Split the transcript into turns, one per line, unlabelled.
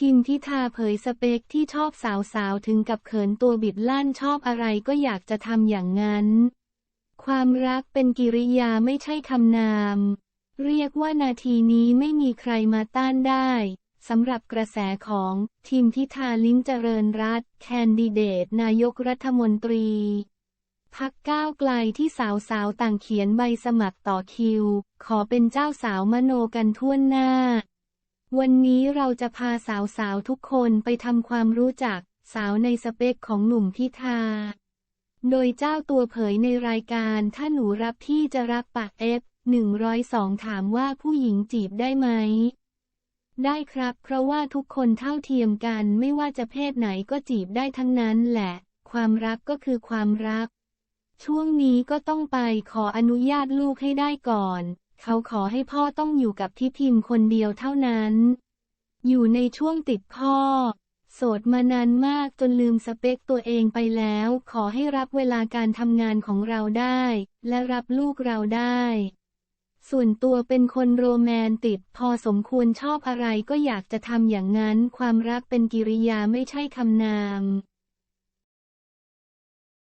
ทีมพิธาเผยสเปคที่ชอบสาวๆ ถึงกับเขินตัวบิดลั่นชอบอะไรก็อยากจะทำอย่างนั้น ความรักเป็นกิริยาไม่ใช่คำนาม เรียกว่านาทีนี้ไม่มีใครมาต้านได้สำหรับกระแสของทีมพิธาลิ้มเจริญรัตแคนดิเดต นายกรัฐมนตรี พักก้าวไกลที่สาวๆ ต่างเขียนใบสมัครต่อคิว ขอเป็นเจ้าสาวมโนกันทั่วหน้า วันนี้เราจะพาสาวๆ ทุกคนไปทำความรู้จักสาวในสเปคของหนุ่มพิธา โดยเจ้าตัวเผยในรายการถ้าหนูรับพี่จะรักปากเอฟ102 ถามว่าผู้หญิงจีบได้ไหม ได้ครับ เพราะว่าทุกคนเท่าเทียมกันไม่ว่าจะเพศไหนก็จีบได้ทั้งนั้นแหละ ความรักก็คือความรัก ช่วงนี้ก็ต้องไปขออนุญาตลูกให้ได้ก่อน เขาขอให้พ่อต้องอยู่กับที่พิมพ์คนเดียวเท่านั้น อยู่ในช่วงติดพ่อ โสดมานานมากจนลืมสเปคตัวเองไปแล้ว ขอให้รับเวลาการทำงานของเราได้ และรับลูกเราได้ ส่วนตัวเป็นคนโรแมนติกพอสมควรชอบอะไรก็อยากจะทำอย่างนั้น ความรักเป็นกิริยาไม่ใช่คำนาม